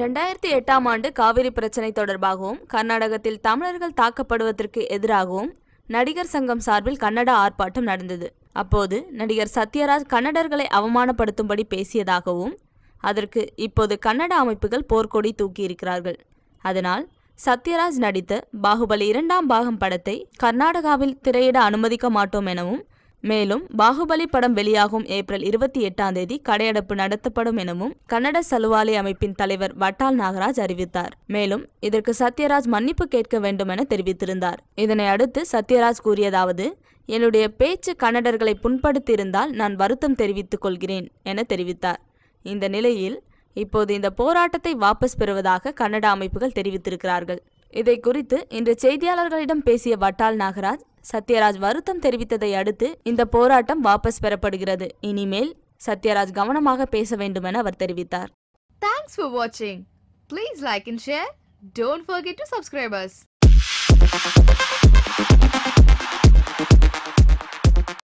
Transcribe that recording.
ரெண்டாயிரத்தி எட்டாம் ஆண்டு காவிரி பிரச்சனை தொடர்பாகவும் கர்நாடகத்தில் தமிழர்கள் தாக்கப்படுவதற்கு எதிராகவும் நடிகர் சங்கம் சார்பில் கன்னட ஆர்ப்பாட்டம் நடந்தது. அப்போது நடிகர் சத்யராஜ் கன்னடர்களை அவமானப்படுத்தும்படி பேசியதாகவும் அதற்கு இப்போது கன்னட அமைப்புகள் போர்க்கொடி தூக்கியிருக்கிறார்கள். அதனால் சத்யராஜ் நடித்த பாகுபலி இரண்டாம் பாகம் படத்தை கர்நாடகாவில் திரையிட அனுமதிக்க மாட்டோம் எனவும் மேலும் பாகுபலி படம் வெளியாகும் ஏப்ரல் இருபத்தி எட்டாம் தேதி கடையடைப்பு நடத்தப்படும் எனவும் கன்னட சலுவாலை அமைப்பின் தலைவர் வட்டால் நாகராஜ் அறிவித்தார். மேலும் இதற்கு சத்யராஜ் மன்னிப்பு கேட்க வேண்டும் என தெரிவித்திருந்தார். இதனை அடுத்து சத்யராஜ் கூறியதாவது என்னுடைய பேச்சு கன்னடர்களை புண்படுத்தியிருந்தால் நான் வருத்தம் தெரிவித்துக் கொள்கிறேன் என தெரிவித்தார். இந்த நிலையில் இப்போது இந்த போராட்டத்தை வாபஸ் பெறுவதாக கன்னட அமைப்புகள் தெரிவித்திருக்கிறார்கள். இதை குறித்து இன்று செய்தியாளர்களிடம் பேசிய வட்டால் நாகராஜ் சத்யராஜ் வருத்தம் தெரிவித்ததை அடுத்து இந்த போராட்டம் வாபஸ் பெறப்படுகிறது. இனிமேல் சத்யராஜ் கவனமாக பேச வேண்டும் என அவர் தெரிவித்தார். தேங்க்ஸ் ஃபார் வாட்சிங் please like and share don't forget to subscribers.